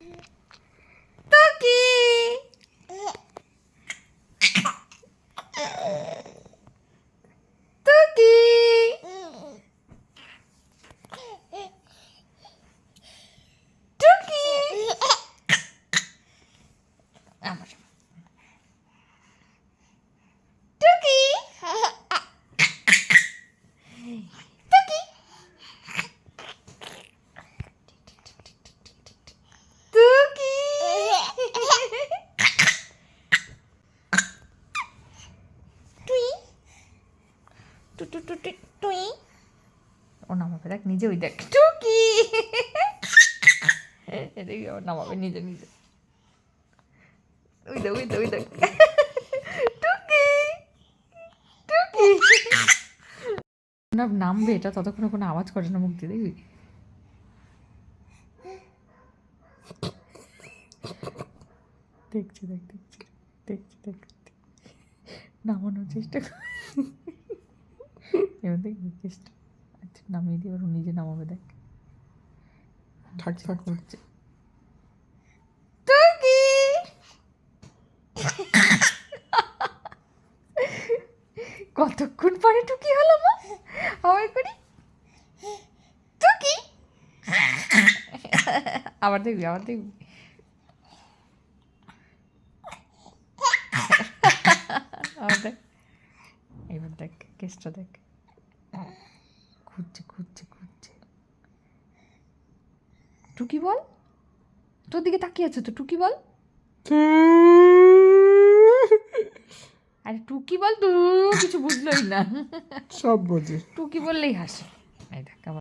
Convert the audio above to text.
টুকি টুকি টুকি আমার টুকি টুকি টুকি টুই টু টু টু টু টুই। ও নামাবে দেখ নিজে ওই দেখ। টুকি। এদিকে ও নামাবে নিজে নিজে। ওই দেখ ওই দেখ ওই দেখ। টুকি। টুকি। নামবে এটা ততক্ষণে কোনো আওয়াজ করে না দিয়ে দেখবি? দেখছি, দেখ, দেখছি দেখছি দেখছি নামানোর চেষ্টা কর। এবার দেখবি চেষ্টা আচ্ছা নামিয়ে দিয়ে এবার নিজে নামাবে দেখ থাক থাক করছে টুকি কতক্ষণ পরে টুকি হলো মা? আবার করি। টুকি! আবার দেখবি আবার দেখবি। আবার দেখ। এবার দেখ কেসটা দেখ। খুঁজছে খুঁজছে খুঁজছে। টুকি বল। তোর দিকে তাকিয়ে আছে তো টুকি বল। আরে টুকি বল তো কিছু বুঝলোই না। সব বোঝে। টুকি বললেই হাসে। এই দেখ আবার